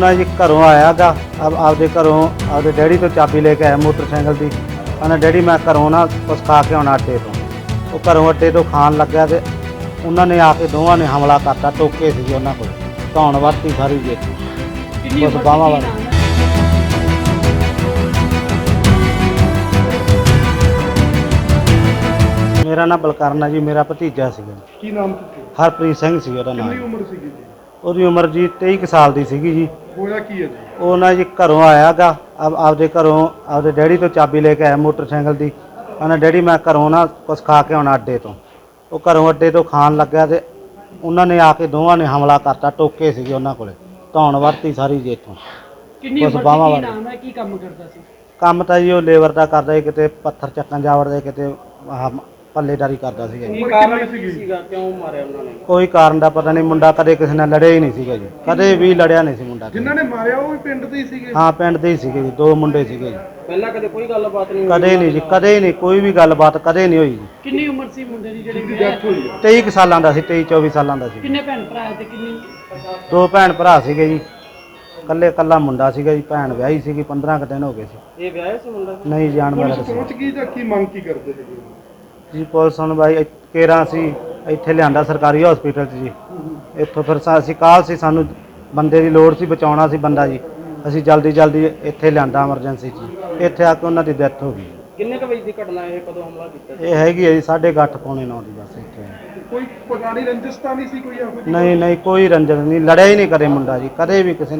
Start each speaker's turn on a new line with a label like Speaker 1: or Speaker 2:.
Speaker 1: ਨਾ ਜੀ ਘਰੋਂ ਆਇਆਗਾ ਆਪ ਆਪਦੇ ਘਰੋਂ ਆਪਦੇ ਡੈਡੀ ਤੋਂ ਚਾਬੀ ਲੈ ਕੇ ਆਇਆ ਮੋਟਰਸਾਈਕਲ ਦੀ। ਕਹਿੰਦਾ ਡੈਡੀ ਮੈਂ ਘਰੋਂ ਨਾ ਕੁਛ ਖਾ ਕੇ ਆਉਣਾ ਅੱਡੇ ਤੋਂ। ਉਹ ਘਰੋਂ ਅੱਡੇ ਤੋਂ ਖਾਣ ਲੱਗਿਆ ਤੇ ਉਹਨਾਂ ਨੇ ਆ ਕੇ ਦੋਵਾਂ ਨੇ ਹਮਲਾ ਕਰਤਾ ਟੋਕੇ ਸੀ ਉਹਨਾਂ ਕੋਲ। ਧੌਣ ਵਰਤੀ ਸਾਰੀ ਜੀ
Speaker 2: ਕਿੰਨੀ
Speaker 1: ਬਸ
Speaker 2: ਉਮਰ
Speaker 1: ਬਾਹਾਂ
Speaker 2: ਸੀ
Speaker 1: ਵਾਲੀ। ਮੇਰਾ ਨਾਮ ਬਲਕਰਨ ਹੈ ਜੀ ਮੇਰਾ ਭਤੀਜਾ ਸੀਗਾ।
Speaker 3: ਕੀ ਨਾਮ ਸੀ?
Speaker 1: ਹਰਪ੍ਰੀਤ ਸਿੰਘ ਸੀ ਉਹਦਾ
Speaker 3: ਕਿੰਨੀ
Speaker 1: ਨਾਮ
Speaker 3: ਉਮਰ ਸੀਗੀ ਜੀ?
Speaker 1: ਉਹਦੀ ਉਮਰ ਜੀ 23 ਕੁ ਸਾਲ ਦੀ ਸੀਗੀ ਜੀ।
Speaker 3: ਹੋਇਆ ਕੀ ਹੈ ਜੀ?
Speaker 1: ਉਹ ਨਾ ਜੀ ਘਰੋਂ ਆਇਆਗਾ ਆਪ ਆਪਦੇ ਘਰੋਂ ਆਪਦੇ ਡੈਡੀ ਤੋਂ ਚਾਬੀ ਲੈ ਕੇ ਆਇਆ ਮੋਟਰਸਾਈਕਲ ਦੀ। ਕਹਿੰਦਾ ਡੈਡੀ ਮੈਂ ਘਰੋਂ ਨਾ ਕੁਛ ਖਾ ਕੇ ਆਉਣਾ ਅੱਡੇ ਤੋਂ। ਉਹ ਘਰੋਂ ਅੱਡੇ ਤੋਂ ਖਾਣ ਲੱਗਿਆ ਤੇ ਉਹਨਾਂ ਨੇ ਆ ਕੇ ਦੋਵਾਂ ਨੇ ਹਮਲਾ ਕਰਤਾ ਟੋਕੇ ਸੀਗੇ ਉਹਨਾਂ ਕੋਲੇ ਧੌਣ ਵਰਤੀ ਸਾਰੀ ਜੀ ਇੱਥੋਂ
Speaker 2: ਕਿੰਨੀ
Speaker 1: ਬਸ
Speaker 2: ਉਮਰ
Speaker 1: ਬਾਹਾਂ
Speaker 2: ਸੀ ਕੀ
Speaker 1: ਵਾਲੀ।
Speaker 2: ਨਾਮ ਹੈ ਕੀ ਕੰਮ ਕਰਦਾ ਸੀ?
Speaker 1: ਕੰਮ ਤਾਂ ਜੀ ਉਹ ਲੇਬਰ ਦਾ ਕਰਦਾ ਸੀ ਕਿਤੇ ਪੱਥਰ ਚੱਕਣ ਜਾਵੜਦਾ ਸੀ, ਕਿਤੇ ਆਹ ਪੱਲੇਦਾਰੀ ਕਰਦਾ ਸੀਗਾ ਜੀ।
Speaker 3: ਉਮਰ ਕਿੰਨੀ ਸੀਗੀ?
Speaker 2: ਸੀਗਾ ਕਿਉਂ ਮਾਰਿਆ ਉਹਨਾਂ ਨੇ?
Speaker 1: ਕੋਈ ਕਾਰਨ ਦਾ ਪਤਾ ਨਹੀਂ ਮੁੰਡਾ ਕਦੇ ਕਿਸੇ ਨਾਲ ਲੜਿਆ ਹੀ ਨਹੀਂ ਸੀਗਾ ਜੀ। ਕਦੇ ਵੀ ਲੜਿਆ ਨਹੀਂ ਸੀ ਮੁੰਡਾ।
Speaker 3: ਜਿਨ੍ਹਾਂ ਨੇ ਮਾਰਿਆ ਉਹ ਵੀ ਪਿੰਡ ਦੇ ਹੀ ਸੀਗੇ?
Speaker 1: ਹਾਂ ਪਿੰਡ ਦੇ ਹੀ ਸੀਗੇ ਜੀ ਦੋ ਮੁੰਡੇ ਸੀਗੇ ਜੀ।
Speaker 2: ਪਹਿਲਾਂ ਕਦੇ ਕੋਈ ਗੱਲਬਾਤ ਨਹੀਂ
Speaker 1: ਕਦੇ ਨਹੀਂ ਜੀ ਕਦੇ ਨਹੀਂ ਕੋਈ ਵੀ ਗੱਲਬਾਤ ਕਦੇ ਨਹੀਂ ਹੋਈ ਜੀ।
Speaker 2: ਕਿੰਨੀ ਉਮਰ ਸੀ ਮੁੰਡੇ ਦੀ ਜਿਹੜੀ
Speaker 3: ਡੈਥ ਹੋਈ ਹੈ
Speaker 1: 23 ਕੁ ਸਾਲਾਂ ਦਾ ਸੀ 23 24 ਸਾਲਾਂ ਦਾ ਸੀ।
Speaker 2: ਕਿੰਨੇ ਭੈਣ ਭਰਾ ਤੇ ਕਿੰਨੀ?
Speaker 1: ਦੋ ਭੈਣ ਭਰਾ ਸੀਗੇ ਜੀ। ਕੱਲੇ ਕੱਲਾ ਮੁੰਡਾ ਸੀਗਾ ਜੀ ਭੈਣ ਵਿਆਹੀ ਸੀਗੀ 15 ਕੁ ਦਿਨ ਹੋ ਗਏ ਸੀ।
Speaker 2: ਇਹ ਵਿਆਹ ਸੀ ਮੁੰਡਾ?
Speaker 1: ਨਹੀਂ ਜਾਣ ਵਾਲਾ
Speaker 3: ਪਹੁੰਚ ਗਈ ਜਾਂ ਕੀ ਮੰਗ ਕੀ ਕਰਦੇ ਸੀਗੇ?
Speaker 1: ਜੀ ਪੁਲਿਸ ਹੁਣ ਬਾਈ ਕੇਰਾ ਸੀ ਇੱਥੇ ਲਿਆਂਦਾ ਸਰਕਾਰੀ ਹਸਪੀਟਲ 'ਚ ਜੀ। ਇੱਥੋਂ ਫਿਰ ਸਾ- ਅਸੀਂ ਕਾਲ ਸੀ ਸਾਨੂੰ ਬੰਦੇ ਦੀ ਲੋੜ ਸੀ ਬਚਾਉਣਾ ਸੀ ਬੰਦਾ ਜੀ। ਅਸੀਂ ਜਲਦੀ ਜਲਦੀ ਇੱਥੇ ਲਿਆਂਦਾ ਐਮਰਜੈਂਸੀ 'ਚ ਜੀ। ਇੱਥੇ ਆ ਕੇ ਉਹਨਾਂ ਦੀ ਡੈਥ ਹੋ ਗਈ।
Speaker 2: ਕਿੰਨੇ ਕ ਵਜੇ ਦੀ ਘਟਨਾ ਇਹ? ਕਦੋਂ ਹਮਲਾ ਕੀਤਾ
Speaker 1: ਇਹ ਹੈਗੀ ਹੈ ਜੀ 8:30 ਪੌਣੇ 9 ਦੀ ਬਸ ਇੱਥੇ।
Speaker 3: ਕੋਈ ਪੁਰਾਣੀ ਰੰਜਿਸ਼ ਤਾਂ ਨਹੀਂ ਸੀ ਕੋਈ ਇਹੋ ਜਿਹੀ?
Speaker 1: ਨਹੀਂ ਨਹੀਂ ਕੋਈ ਰੰਜਨ ਨਹੀਂ ਲੜਿਆ ਹੀ ਨਹੀਂ ਕਰੇ ਮੁੰਡਾ ਜੀ ਕਦੇ ਵੀ ਕਿਸੇ ਨਾਲ।